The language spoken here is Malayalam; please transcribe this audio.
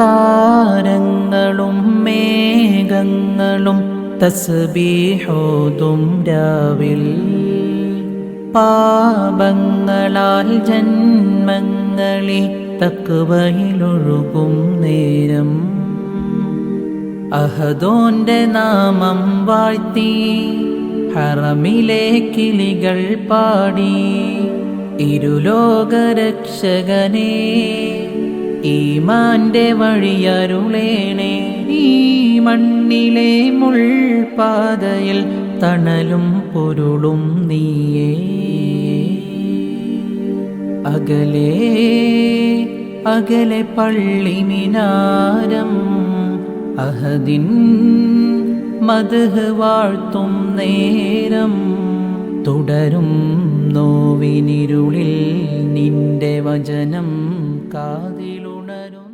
താരങ്ങളും മേഘങ്ങളും തസ്ബീഹോതും രാവിൽ. പാപങ്ങളാൽ ജന്മങ്ങളിൽ തക്കുവയിലൊഴുകും നേരം. അഹദോന്റെ നാമം വാഴ്ത്തി ഹറമിലെ കിളികൾ പാടി. ഇരുലോകരക്ഷകനെ ഈമാന്റെ വഴിയരുളേണേ. ഈ മണ്ണിലെ മുൾപാതയിൽ തണലും പൊരുളും നീയേ. അകലെ അകലെ പള്ളി മിനാരം അഹദിൻ മധുഹ് വാഴ്ത്തും നേരം തുടരും നോവിനിരുളിൽ നിന്റെ വചനം. കാതിലുണരും